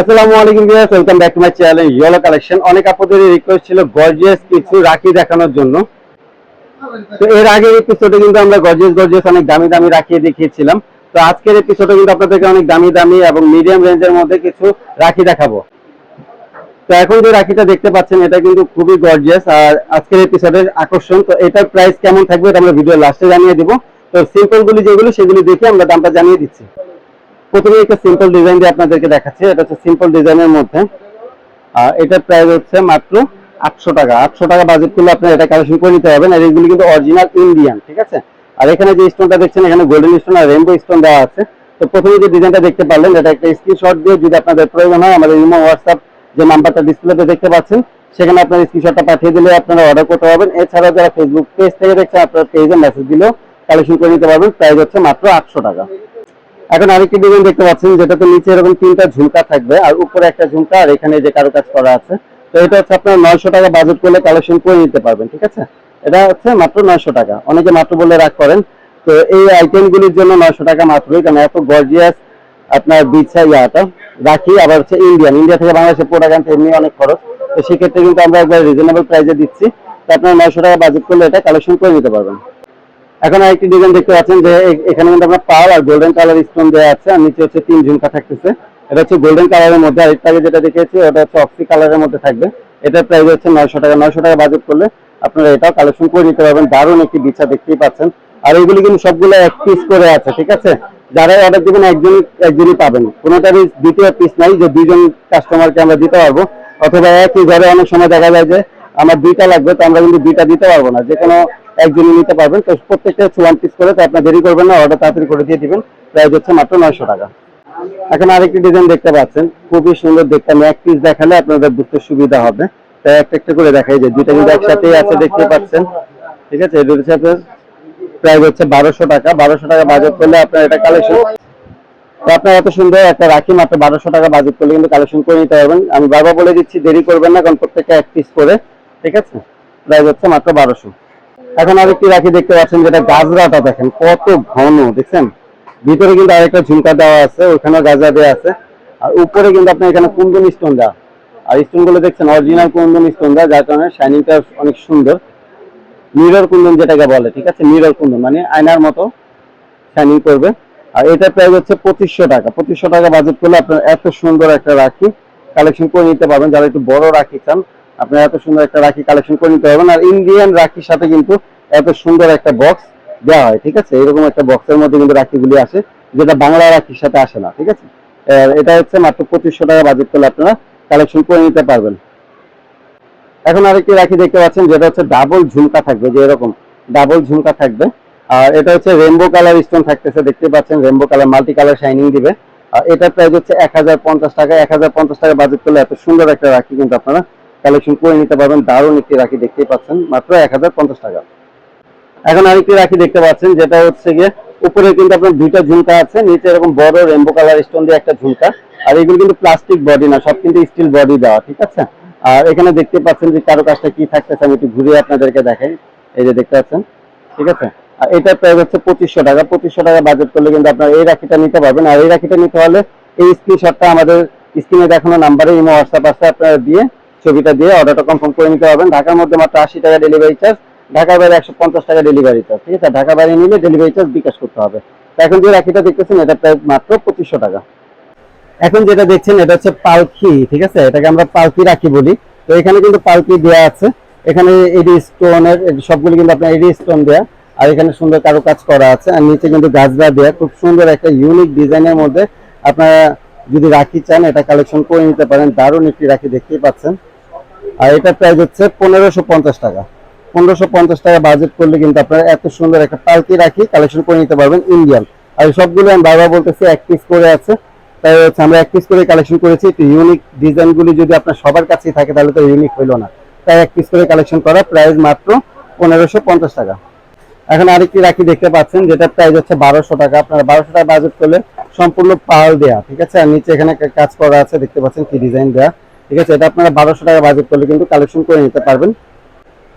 আসসালামু আলাইকুম viewers welcome back to my channel yellow collection অনেক আপনাদের রিকোয়েস্ট ছিল গর্জিয়াস কিছু রাখি দেখানোর জন্য। তো এর আগের এপিসোডে কিন্তু আমরা গর্জিয়াস গর্জিয়াস অনেক দামি দামি দেখিয়েছিলাম। তো আজকের এপিসোডে কিন্তু আপনাদেরকে অনেক দামি দামি এবং মিডিয়াম রেঞ্জের মধ্যে কিছু রাখি দেখাবো। তো এখন যে রাখিটা দেখতে পাচ্ছেন, এটা কিন্তু খুবই গর্জিয়াস আর আজকের এপিসোডের আকর্ষণ, তো এটার প্রাইস কেমন থাকবে এটা আমরা ভিডিও লাস্টে জানিয়ে দিব। তো সিম্পল গুলি যেগুলো, সেগুলি দেখে আমরা দামটা জানিয়ে দিচ্ছি। প্রথমে একটা সিম্পল ডিজাইন দিয়ে আপনাদেরকে দেখাচ্ছি, এটা হচ্ছে সিম্পল ডিজাইনের মধ্যে। এটার প্রাইস হচ্ছে মাত্র আটশো টাকা। আটশো টাকা বাজেট করলে আপনার এটা কালেকশন করে নিতে পারবেন। আর এগুলি কিন্তু অরিজিনাল ইন্ডিয়ান ঠিক আছে? আর এখানে যে স্টোনটা দেখছেন, এখানে গোল্ডেন স্টোন আর রেনবো স্টোন দেওয়া আছে। তো প্রথমে যে ডিজাইনটা দেখতে পারলেন, এটা একটা স্ক্রিনশট দিয়ে যদি আপনাদের প্রয়োজন হয়, আমাদের ইমো, হোয়াটসঅ্যাপ যে নাম্বারটা ডিসপ্লেতে দেখতে পাচ্ছেন, সেখানে আপনার স্ক্রিনশটটা পাঠিয়ে দিলে আপনারা অর্ডার করতে পারবেন। এছাড়াও যারা ফেসবুক পেজ থেকে দেখছেন, আপনার পেজে মেসেজ দিলেও কালেকশন করে নিতে পারবেন। প্রাইস হচ্ছে মাত্র আটশো টাকা। এখন আরেকটি ডিজাইন দেখতে পাচ্ছেন, যেটাতে নিচে এরকম তিনটা ঝুমকা থাকবে আর উপরে একটা ঝুমকা আর এখানে যে কারও কাজ করা আছে। তো এটা হচ্ছে আপনার নয়শো টাকা বাজেট করলে কালেকশন করে নিতে পারবেন, ঠিক আছে? এটা হচ্ছে মাত্র নয়শো টাকা। অনেকে মাত্র বলে রাগ করেন। তো এই আইটেমগুলির জন্য নয়শো টাকা মাত্রই, কারণ এত গর্জিয়াস আপনার বিছা ইয়াটা। রাখি, আবার হচ্ছে ইন্ডিয়ান ইন্ডিয়া থেকে বাংলাদেশে প্রোডাক্ট আনতে এমনি অনেক খরচ। তো সেক্ষেত্রে কিন্তু আমরা একবার রিজনেবল প্রাইসে দিচ্ছি। তো আপনার নয়শো টাকা বাজেট করলে এটা কালেকশন করে নিতে পারবেন। এখন আরেকটি ডিজাইন দেখতে পাচ্ছেন যে এখানে কিন্তু আপনার পাল আর গোল্ডেন কালার স্টোন দেওয়া আছে, আর নিচে হচ্ছে তিন ঝুমকা থাকতেছে। এটা হচ্ছে গোল্ডেন কালারের মধ্যে, আরেকটা আগে যেটা দেখেছি ওটা হচ্ছে অক্সি কালারের মধ্যে থাকবে। এটার প্রাইস হচ্ছে নয়শো টাকা নয়শো টাকা বাজেট করলে আপনারা এটাও কালেকশন করে নিতে পারবেন। দারুণ একটি বিছা দেখতেই পাচ্ছেন। আর এগুলি কিন্তু সবগুলো এক পিস করে আছে, ঠিক আছে? যারা অর্ডার দেবেন, একজন, একজনই পাবেন। কোনোটারই দ্বিতীয় পিস নাই যে দুইজন কাস্টমারকে আমরা দিতে পারব। অথবা একই ঘরে অনেক সময় দেখা যায় যে আমার দুইটা লাগবে, তো আমরা কিন্তু দুইটা দিতে পারব না। যে কোনো একজনই নিতে পারবেন। তো প্রত্যেকটা হচ্ছে পিস করে তো আপনার দেরি করবেন না অর্ডার তাড়াতাড়ি করে দিয়ে দিবেন। প্রাইস হচ্ছে মাত্র নয়শো টাকা। এখন আরেকটি ডিজাইন দেখতে পাচ্ছেন। খুবই সুন্দর দেখতে। আমি এক পিস দেখালে আপনাদের বুঝতে সুবিধা হবে। তাই একটা একটা করে দেখাই যে দুইটা কিন্তু একসাথেই আছে, দেখতে পাচ্ছেন। ঠিক আছে? এটা হচ্ছে আপনার প্রাইস হচ্ছে বারোশো টাকা। বারোশো টাকা বাজেট করলে আপনার এটা কালেকশন তো আপনার এত সুন্দর একটা রাখি মাত্র বারোশো টাকা বাজেট করলে কিন্তু কালেকশন করে নিতে পারবেন। আমি বারবার বলে দিচ্ছি, দেরি করবেন না, কারণ প্রত্যেকটা এক পিস করে ঠিক আছে? প্রাইস হচ্ছে মাত্র বারোশো। এখন আরেকটি রাখি, দেখতে পাচ্ছেন যেটা গাজরাটা দেখেন, কত ঘন, দেখছেন? ভিতরে কিন্তু আরেকটা ঝুমকা দেওয়া আছে ওখানেও গাজরা দেওয়া আছে। আর উপরে কিন্তু আপনার এখানে কুন্দন স্টোন দেওয়া। আর স্টোনগুলো দেখছেন অরিজিনাল কুন্দন স্টোন দেওয়া, যার কারণে শাইনিংটা অনেক সুন্দর। মিরর কুন্দন যেটাকে বলে, ঠিক আছে? মিরর কুন্দন মানে আয়নার মতো শাইনিং করবে। আর এটা প্রাইস হচ্ছে পঁচিশশো টাকা। পঁচিশশো টাকা বাজেট করলে আপনার এত সুন্দর একটা রাখি কালেকশন করে নিতে পারবেন। যারা একটু বড় রাখি চান আপনারা এত সুন্দর একটা রাখি কালেকশন করে নিতে পারবেন। আর ইন্ডিয়ান রাখির সাথে কিন্তু এত সুন্দর একটা বক্স দেওয়া হয়, ঠিক আছে? এরকম একটা বক্সের মধ্যে কিন্তু রাখিগুলি আসে, যেটা বাংলা রাখির সাথে আসে না, ঠিক আছে? এটা হচ্ছে মাত্র পঁচিশশো টাকা বাজেট করলে আপনারা কালেকশন করে নিতে পারবেন। এখন আরেকটি রাখি দেখতে পাচ্ছেন, যেটা হচ্ছে ডাবল ঝুমকা থাকবে, যে এরকম ডাবল ঝুমকা থাকবে। আর এটা হচ্ছে রেনবো কালার স্টোন থাকতেছে, দেখতে পাচ্ছেন rainbow colour multi colour shining দিবে। আর এটার প্রাইস হচ্ছে এক হাজার পঞ্চাশ টাকা, এক হাজার পঞ্চাশ টাকা বাজেট করলে এত সুন্দর একটা রাখি কিন্তু আপনারা কালেকশন করে নিতে পারবেন। দারুণ একটি রাখি দেখতেই পাচ্ছেন। মাত্র এক হাজার পঞ্চাশ টাকা। এখন আরেকটি রাখি দেখতে পাচ্ছেন, যেটা হচ্ছে গিয়ে উপরে কিন্তু আপনার দুইটা ঝুমকা আছে, নিচে এরকম বড় রেনবো কালার স্টোন দিয়ে একটা ঝুমকা। আর এগুলো কিন্তু প্লাস্টিক বডি না, সব কিন্তু স্টিল বডি দেওয়া, ঠিক আছে? আর এখানে দেখতে পাচ্ছেন যে কারও কাজটা কি থাকতেছে, আমি একটু ঘুরিয়ে আপনাদেরকে দেখাই। এই যে দেখতে পাচ্ছেন, ঠিক আছে? আর এটার প্রাইস হচ্ছে পঁচিশশো টাকা। পঁচিশশো টাকা বাজেট করলে কিন্তু আপনার এই রাখিটা নিতে পারবেন। আর এই রাখিটা নিতে হলে এই স্ক্রিনশটটা আমাদের স্ক্রিনে দেখানো নাম্বারে ইমো হোয়াটসঅ্যাপ আছে আপনারা দিয়ে ছবিটা দিয়ে অর্ডারটা কনফার্ম করে নিতে পারবেন। ঢাকার মধ্যে মাত্র আশি টাকা ডেলিভারি চার্জ ঢাকার বাইরে একশো পঞ্চাশ টাকা ডেলিভারি চার্জ ঠিক আছে? ঢাকার বাইরে নিলে ডেলিভারি চার্জ বিকাশ করতে হবে। এখন যে রাখিটা দেখতেছেন, এটা প্রায় মাত্র পঁচিশশো টাকা। এখন যেটা দেখছেন, এটা হচ্ছে পালকি, ঠিক আছে? এটাকে আমরা পালকি রাখি বলি। তো এখানে কিন্তু পালকি দেওয়া আছে। এখানে এডি স্টোনের সবগুলো কিন্তু আপনার এডি স্টোন দেওয়া আর এখানে সুন্দর কারও কাজ করা আছে। আর নিচে কিন্তু গাছরা দেওয়া খুব সুন্দর একটা ইউনিক ডিজাইনের মধ্যে আপনারা যদি রাখি চান, এটা কালেকশন করে নিতে পারেন। দারুণ একটি রাখি দেখতেই পাচ্ছেন। আর এটার প্রাইস হচ্ছে পনেরোশো পঞ্চাশ টাকা। পনেরোশো পঞ্চাশ টাকা বাজেট করলে কিন্তু আপনারা এত সুন্দর একটা পালকি রাখি কালেকশন করে নিতে পারবেন ইন্ডিয়ান আর সবগুলো আমি বারবার বলতেছি, এক পিস করে আছে। তাই হচ্ছে আমরা এক পিস করে কালেকশন করেছি একটু ইউনিক ডিজাইনগুলি যদি আপনার সবার কাছেই থাকে তাহলে তো ইউনিক হইল না। তাই এক পিস করে কালেকশন করা প্রাইস মাত্র পনেরোশো পঞ্চাশ টাকা। এখন আরেকটি রাখি দেখতে পাচ্ছেন, যেটা প্রাইস হচ্ছে বারোশো টাকা। আপনারা বারোশো টাকা বাজেট করলে সম্পূর্ণ পাল দেয়া, ঠিক আছে? আর নিচে এখানে কাজ করা আছে, দেখতে পাচ্ছেন কি ডিজাইন দেয়া। ঠিক আছে? এটা আপনারা বারোশো টাকা বাজেট করলে কিন্তু কালেকশন করে নিতে পারবেন।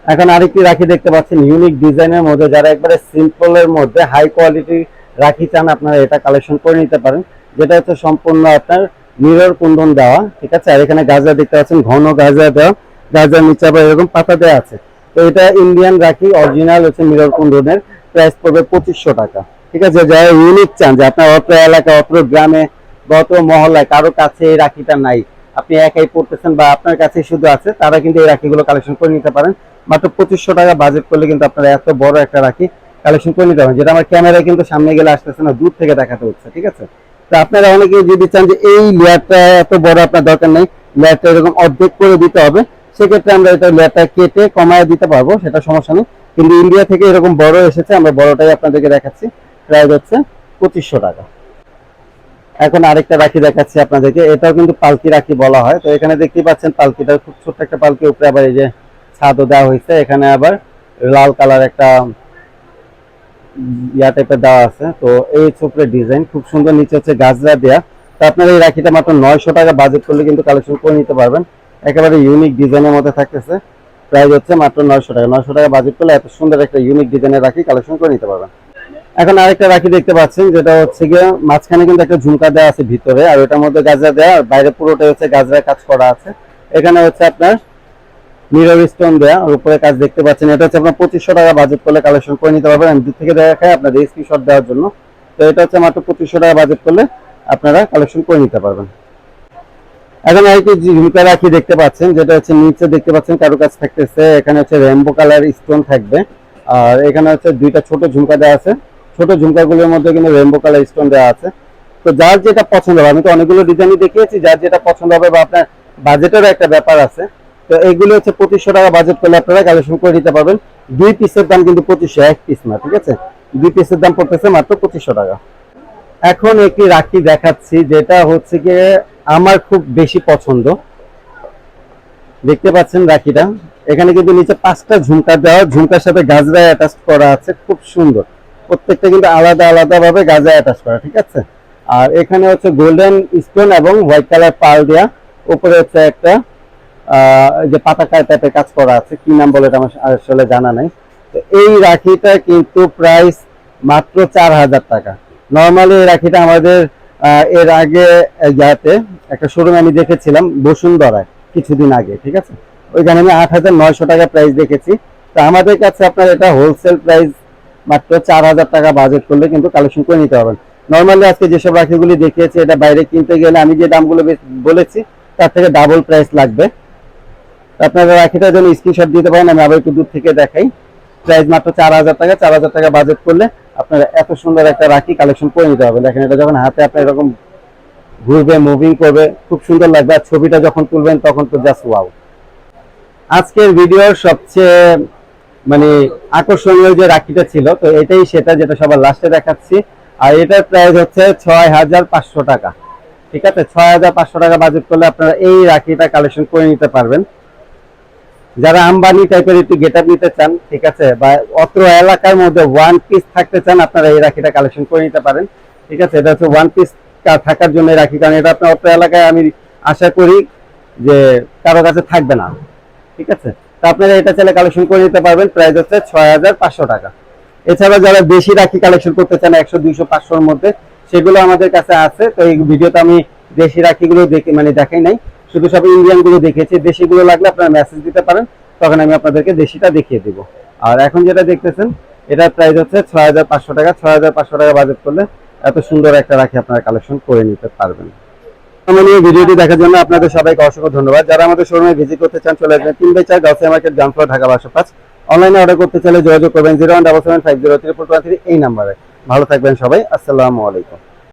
এখন আরেকটি রাখি দেখতে পাচ্ছেন ইউনিক ডিজাইনের মধ্যে। যারা একবারে সিম্পলের মধ্যে হাই কোয়ালিটি রাখি চান, আপনারা এটা কালেকশন করে নিতে পারেন। যেটা হচ্ছে সম্পূর্ণ আপনার মিরর কুন্দন দেওয়া, ঠিক আছে? আর এখানে গাজা দেখতে পাচ্ছেন, ঘন গাজা দেওয়া। গাজার নিচে আবার এরকম পাতা দেওয়া আছে। তো এটা ইন্ডিয়ান রাখি অরিজিনাল হচ্ছে মিরর কুন্দনের। প্রাইস পড়বে পঁচিশশো টাকা। ঠিক আছে? যারা ইউনিক চান, যে আপনার অত্র এলাকা, অত্র গ্রামে বা অত্র মহল্লায়, কারও কাছে এই রাখিটা নাই আপনি একাই পড়তেছেন বা আপনার কাছে শুধু আছে, তারা কিন্তু এই রাখিগুলো কালেকশন করে নিতে পারেন। মাত্র পঁচিশশো টাকা বাজেট করলে কিন্তু আপনারা এত বড় একটা রাখি কালেকশন করে নিতে পারেন, যেটা আমার ক্যামেরায় কিন্তু সামনে গেলে আসতেছে না, দূর থেকে দেখাতে হচ্ছে, ঠিক আছে? তো আপনারা অনেকে যদি চান যে এই লেয়ারটা এত বড় আপনার দরকার নেই, লেয়ারটা এরকম অর্ধেক করে দিতে হবে, সেক্ষেত্রে আমরা এটা লেয়ারটা কেটে কমায় দিতে পারব, সেটা সমস্যা নেই। কিন্তু ইন্ডিয়া থেকে এরকম বড় এসেছে, আমরা বড়টাই আপনাদেরকে দেখাচ্ছি প্রায় হচ্ছে পঁচিশশো টাকা। এখন আরেকটা রাখি দেখাচ্ছি আপনাদেরকে। এটাও কিন্তু পালকি রাখি বলা হয়। তো এখানে দেখতেই পাচ্ছেন পালকিটা খুব ছোট্ট একটা পালকি, উপরে আবার এই যে ছাদও দেওয়া হয়েছে। এখানে আবার লাল কালার একটা ইয়া টাইপের দেওয়া আছে। তো এই ছোপড়ের ডিজাইন খুব সুন্দর, নিচে হচ্ছে গাজরা দেয়া। তো আপনারা এই রাখিটা মাত্র নয়শো টাকা বাজেট করলে কিন্তু কালেকশন করে নিতে পারবেন। একেবারে ইউনিক ডিজাইনের মধ্যে থাকতেছে। প্রাইস হচ্ছে মাত্র নয়শো টাকা। নয়শো টাকা বাজেট করলে এত সুন্দর একটা ইউনিক ডিজাইনের রাখি কালেকশন করে নিতে পারবেন। এখন আরেকটা রাখি দেখতে পাচ্ছেন, যেটা হচ্ছে গিয়ে মাঝখানে কিন্তু একটা ঝুমকা দেওয়া আছে ভিতরে, আর ওটার মধ্যে গাজরা দেওয়া আর বাইরে পুরোটা হচ্ছে গাজরার কাজ করা আছে। এখানে হচ্ছে আপনার মিরর স্টোন দেওয়া আর উপরে কাজ দেখতে পাচ্ছেন, এটা হচ্ছে আপনার পঁচিশশো টাকা বাজেট করলে কালেকশন করে নিতে পারবেন। আমি দূর থেকে দেখাই আপনাদের স্ক্রিনশট দেওয়ার জন্য। তো এটা হচ্ছে মাত্র পঁচিশশো টাকা বাজেট করলে আপনারা কালেকশন করে নিতে পারবেন। এখন আর কি ঝুমকা রাখি দেখতে পাচ্ছেন, যেটা হচ্ছে নিচে দেখতে পাচ্ছেন কারও কাজ থাকতেছে, এখানে হচ্ছে রেমবো কালার স্টোন থাকবে। আর এখানে হচ্ছে দুইটা ছোট ঝুমকা দেওয়া আছে। ছোট ঝুমকাগুলোর মধ্যে কিন্তু রেমবো কালার স্টোন দেওয়া আছে। তো যার যেটা পছন্দ হবে, আমি তো অনেকগুলো ডিজাইনই দেখিয়েছি, যার যেটা পছন্দ হবে বা আপনার বাজেটেরও একটা ব্যাপার আছে। তো এগুলো হচ্ছে পঁচিশশো টাকা বাজেট করলে আপনারা কালেকশন করে দিতে পারবেন। দুই পিসের দাম কিন্তু পঁচিশশো, এক পিস না, ঠিক আছে? দুই পিসের দাম পড়তেছে মাত্র পঁচিশশো টাকা। এখন একটি রাখি দেখাচ্ছি, যেটা হচ্ছে গিয়ে আমার খুব বেশি পছন্দ। দেখতে পাচ্ছেন রাখিটা। এখানে কিন্তু নিচে পাঁচটা ঝুমকা দেওয়া, ঝুমকার সাথে গাজরা অ্যাটাচ করা আছে, খুব সুন্দর। প্রত্যেকটা কিন্তু আলাদা আলাদা ভাবে গাজরা অ্যাটাচ করা, ঠিক আছে? আর এখানে হচ্ছে গোল্ডেন স্টোন এবং হোয়াইট কালার পাল দেওয়া উপরে হচ্ছে একটা যে পাতাকায় টাইপের কাজ করা আছে, কি নাম বলে আমার আসলে জানা নাই। তো এই রাখিটা কিন্তু প্রাইস মাত্র চার হাজার টাকা। নর্মালি এই রাখিটা আমাদের এর আগে ইয়াতে একটা শোরুমে আমি দেখেছিলাম বসুন্ধরায় কিছুদিন আগে, ঠিক আছে? ওইখানে আমি আট হাজার নয়শো টাকা প্রাইস দেখেছি। তো আমাদের কাছে আপনার এটা হোলসেল প্রাইস মাত্র চার হাজার টাকা বাজেট করলে কিন্তু কালেকশন করে নিতে পারবেন। নর্মালি আজকে যেসব রাখিগুলি দেখিয়েছি, এটা বাইরে কিনতে গেলে আমি যে দামগুলো বলেছি, তার থেকে ডাবল প্রাইস লাগবে। আপনারা রাখিটার জন্য স্ক্রিনশট দিতে পারেন, আমি আবার একটু দূর থেকে দেখাই। প্রাইস মাত্র চার হাজার টাকা, চার হাজার টাকা বাজেট করলে আপনারা এত সুন্দর একটা রাখি কালেকশন করে নিতে হবে দেখেন, এটা যখন হাতে আপনার এরকম ঘুরবে মুভিং করবে, খুব সুন্দর লাগবে। আর ছবিটা যখন তুলবেন, তখন তো জাস্ট ওয়াও আজকের ভিডিওর সবচেয়ে মানে আকর্ষণীয় যে রাখিটা ছিল, তো এটাই সেটা যেটা সবার লাস্টে দেখাচ্ছি। আর এটার প্রাইস হচ্ছে ছয় হাজার পাঁচশো টাকা। ঠিক আছে? ছয় হাজার পাঁচশো টাকা বাজেট করলে আপনারা এই রাখিটা কালেকশন করে নিতে পারবেন। যারা আম্বানি টাইপের একটু গেট নিতে চান, ঠিক আছে, বা অত্র এলাকার মধ্যে ওয়ান পিস থাকতে চান, আপনারা এই রাখিটা কালেকশন করে নিতে পারেন। ঠিক আছে? এটা হচ্ছে ওয়ান পিস থাকার জন্য রাখি কারণ এটা আপনার অত্র এলাকায় আমি আশা করি যে কারও কাছে থাকবে না। ঠিক আছে? তো আপনারা এটা চাইলে কালেকশন করে নিতে পারবেন। প্রাইস হচ্ছে ছয় হাজার পাঁচশো টাকা। এছাড়া যারা বেশি রাখি কালেকশন করতে চান, একশো, দুইশো, পাঁচশোর মধ্যে, সেগুলো আমাদের কাছে আছে। তো এই ভিডিওতে আমি দেশি রাখিগুলো দেখে মানে দেখাই নাই। শুধু সব ইন্ডিয়ানগুলো দেখেছি দেশিগুলো লাগলে আপনারা মেসেজ দিতে পারেন। তখন আমি আপনাদেরকে দেশিটা দেখিয়ে দিব। আর এখন যেটা দেখতেছেন, এটার প্রাইস হচ্ছে ছয় হাজার পাঁচশো টাকা। ছয় হাজার পাঁচশো টাকা বাজেট করলে এত সুন্দর একটা রাখি আপনারা কালেকশন করে নিতে পারবেন। আমার ভিডিওটি দেখার জন্য আপনাদের সবাইকে অসংখ্য ধন্যবাদ। যারা আমাদের শোরুমে ভিজিট করতে চান, চলে আসবেন তিন বাই চার গাউসিয়া মার্কেট জামফ্লোর ঢাকা বারোশো পাঁচ। অনলাইনে অর্ডার করতে চাইলে যোগাযোগ করবেন zero one double seven five zero three four এই নাম্বারে। ভালো থাকবেন সবাই। আসসালামু আলাইকুম।